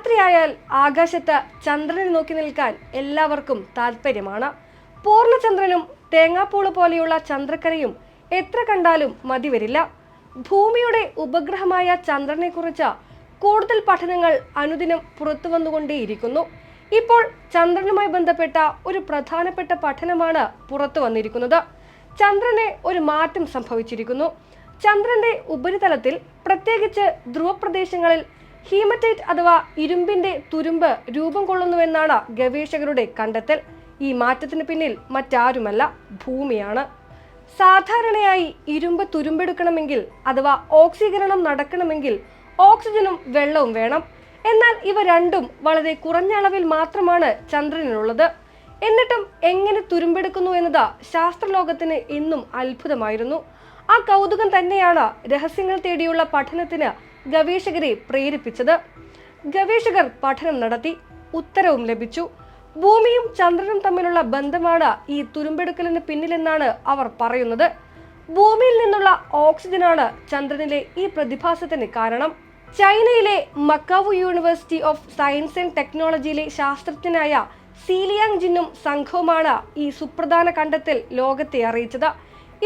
രാത്രിയായാൽ ആകാശത്ത് ചന്ദ്രനെ നോക്കി നിൽക്കാൻ എല്ലാവർക്കും താല്പര്യമാണ് പൂർണചന്ദ്രനും തേങ്ങാപ്പൂൾ പോലെയുള്ള ചന്ദ്രക്കരയും എത്ര കണ്ടാലും മതിവരില്ല ഭൂമിയുടെ ഉപഗ്രഹമായ ചന്ദ്രനെക്കുറിച്ച് കൂടുതൽ പഠനങ്ങൾ അനുദിനം പുറത്തു വന്നുകൊണ്ടേയിരിക്കുന്നു. ഇപ്പോൾ ചന്ദ്രനുമായി ബന്ധപ്പെട്ട ഒരു പ്രധാനപ്പെട്ട പഠനമാണ് പുറത്തു വന്നിരിക്കുന്നത്. ചന്ദ്രനെ ഒരു മാറ്റം സംഭവിച്ചിരിക്കുന്നു. ചന്ദ്രന്റെ ഉപരിതലത്തിൽ പ്രത്യേകിച്ച് ധ്രുവപ്രദേശങ്ങളിൽ ഹീമറ്റൈറ്റ് അഥവാ ഇരുമ്പിന്റെ തുരുമ്പ് രൂപം കൊള്ളുന്നുവെന്നാണ് ഗവേഷകരുടെ കണ്ടെത്തൽ. ഈ മാറ്റത്തിന് പിന്നിൽ മറ്റാരുമല്ല ഭൂമിയാണ്. സാധാരണയായി ഇരുമ്പ് തുരുമ്പെടുക്കണമെങ്കിൽ അഥവാ ഓക്സീകരണം നടക്കണമെങ്കിൽ ഓക്സിജനും വെള്ളവും വേണം. എന്നാൽ ഇവ രണ്ടും വളരെ കുറഞ്ഞ അളവിൽ മാത്രമാണ് ചന്ദ്രനിലുള്ളത്. എന്നിട്ടും എങ്ങനെ തുരുമ്പെടുക്കുന്നു എന്നത് ശാസ്ത്രലോകത്തിന് ഇന്നും അത്ഭുതമായിരുന്നു. ആ കൗതുകം തന്നെയാണ് രഹസ്യങ്ങൾ തേടിയുള്ള പഠനത്തിന് ഗവേഷകരെ പ്രേരിപ്പിച്ചത്. ഗവേഷകർ പഠനം നടത്തി ഉത്തരവും ലഭിച്ചു. ഭൂമിയും ചന്ദ്രനും തമ്മിലുള്ള ബന്ധമാണ് ഈ തുരുമ്പെടുക്കലിന് പിന്നിലെന്നാണ് അവർ പറയുന്നത്. ഭൂമിയിൽ നിന്നുള്ള ഓക്സിജനാണ് ചന്ദ്രനിലെ ഈ പ്രതിഭാസത്തിന് കാരണം. ചൈനയിലെ Macau university of science and ടെക്നോളജിയിലെ ശാസ്ത്രജ്ഞനായ സീലിയാങ് ജിന്നും സംഘവുമാണ് ഈ സുപ്രധാന കണ്ടെത്തൽ ലോകത്തെ അറിയിച്ചത്.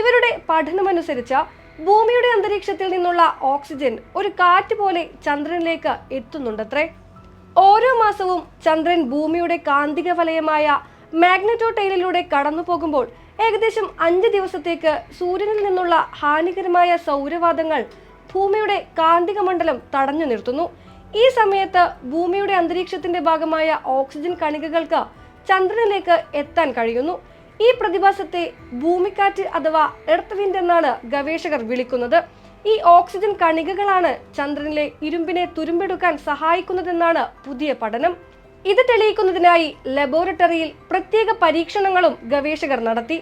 ഇവരുടെ പഠനമനുസരിച്ച് ഭൂമിയുടെ അന്തരീക്ഷത്തിൽ നിന്നുള്ള ഓക്സിജൻ ഒരു കാറ്റ് പോലെ ചന്ദ്രനിലേക്ക് എത്തുന്നുണ്ടത്രേ. ഓരോ മാസവും ചന്ദ്രൻ ഭൂമിയുടെ കാന്തിക വലയമായ മാഗ്നറ്റോ ടൈലിലൂടെ കടന്നു പോകുമ്പോൾ ഏകദേശം അഞ്ച് ദിവസത്തേക്ക് സൂര്യനിൽ നിന്നുള്ള ഹാനികരമായ സൗരവാദങ്ങൾ ഭൂമിയുടെ കാന്തിക മണ്ഡലം തടഞ്ഞു നിർത്തുന്നു. ഈ സമയത്ത് ഭൂമിയുടെ അന്തരീക്ഷത്തിന്റെ ഭാഗമായ ഓക്സിജൻ കണികകൾക്ക് ചന്ദ്രനിലേക്ക് എത്താൻ കഴിയുന്നു. ഈ പ്രതിഭാസത്തെ ഭൂമിക്കാറ്റ് അഥവാ എർത്ത് വിൻഡ് എന്നാണ് ഗവേഷകർ വിളിക്കുന്നത്. ഈ ഓക്സിജൻ കണികകളാണ് ചന്ദ്രനിലെ ഇരുമ്പിനെ തുരുമ്പെടുക്കാൻ സഹായിക്കുന്നതെന്നാണ് പുതിയ പഠനം. ഇത് തെളിയിക്കുന്നതിനായി ലബോറട്ടറിയിൽ പ്രത്യേക പരീക്ഷണങ്ങളും ഗവേഷകർ നടത്തി.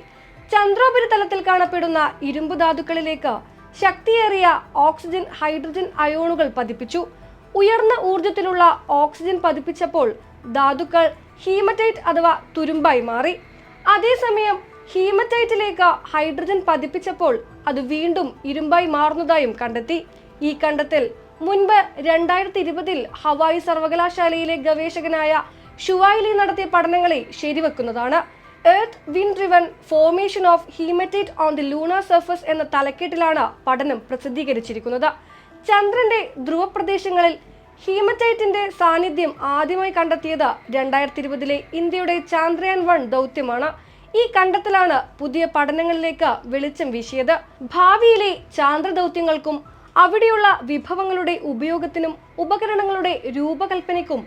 ചന്ദ്രോപരിതലത്തിൽ കാണപ്പെടുന്ന ഇരുമ്പ് ധാതുക്കളിലേക്ക് ശക്തിയേറിയ ഓക്സിജൻ ഹൈഡ്രജൻ അയോണുകൾ പതിപ്പിച്ചു. ഉയർന്ന ഊർജത്തിലുള്ള ഓക്സിജൻ പതിപ്പിച്ചപ്പോൾ ധാതുക്കൾ ഹീമറ്റൈറ്റ് അഥവാ തുരുമ്പായി മാറി. അതേസമയം ഹീമറ്റൈറ്റിലേക്ക് ഹൈഡ്രജൻ പതിപ്പിച്ചപ്പോൾ അത് വീണ്ടും ഇരുമ്പായി മാറുന്നതായും കണ്ടെത്തി. ഈ കണ്ടെത്തൽ മുൻപ് രണ്ടായിരത്തി ഇരുപതിൽ ഹവായി സർവകലാശാലയിലെ ഗവേഷകനായ ഷുവായിലി നടത്തിയ പഠനങ്ങളെ ശരിവെക്കുന്നതാണ്. Earth wind driven formation of hematite on the lunar surface എന്ന തലക്കെട്ടിലാണ് പഠനം പ്രസിദ്ധീകരിച്ചിരിക്കുന്നത്. ചന്ദ്രന്റെ ധ്രുവപ്രദേശങ്ങളിൽ ഹീമറ്റൈറ്റിന്റെ സാന്നിധ്യം ആദ്യമായി കണ്ടെത്തിയത് രണ്ടായിരത്തി ഇരുപതിലെ ഇന്ത്യയുടെ ചാന്ദ്രയാൻ വൺ ദൗത്യമാണ്. ഈ കണ്ടെത്തലാണ് പുതിയ പഠനങ്ങളിലേക്ക് വെളിച്ചം വീശിയത്. ഭാവിയിലെ ചാന്ദ്ര ദൗത്യങ്ങൾക്കും അവിടെയുള്ള വിഭവങ്ങളുടെ ഉപയോഗത്തിനും ഉപകരണങ്ങളുടെ രൂപകൽപ്പനയ്ക്കും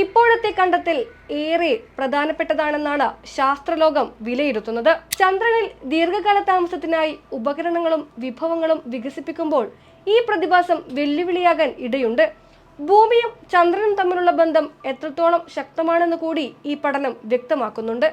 ഇപ്പോഴത്തെ കണ്ടെത്തൽ ഏറെ പ്രധാനപ്പെട്ടതാണെന്നാണ് ശാസ്ത്രലോകം വിലയിരുത്തുന്നത്. ചന്ദ്രനിൽ ദീർഘകാല താമസത്തിനായി ഉപകരണങ്ങളും വിഭവങ്ങളും വികസിപ്പിക്കുമ്പോൾ ഈ പ്രതിഭാസം വെല്ലുവിളിയാകാൻ ഇടയുണ്ട്. ഭൂമിയും ചന്ദ്രനും തമ്മിലുള്ള ബന്ധം എത്രത്തോളം ശക്തമാണെന്ന് കൂടി ഈ പഠനം വ്യക്തമാക്കുന്നുണ്ട്.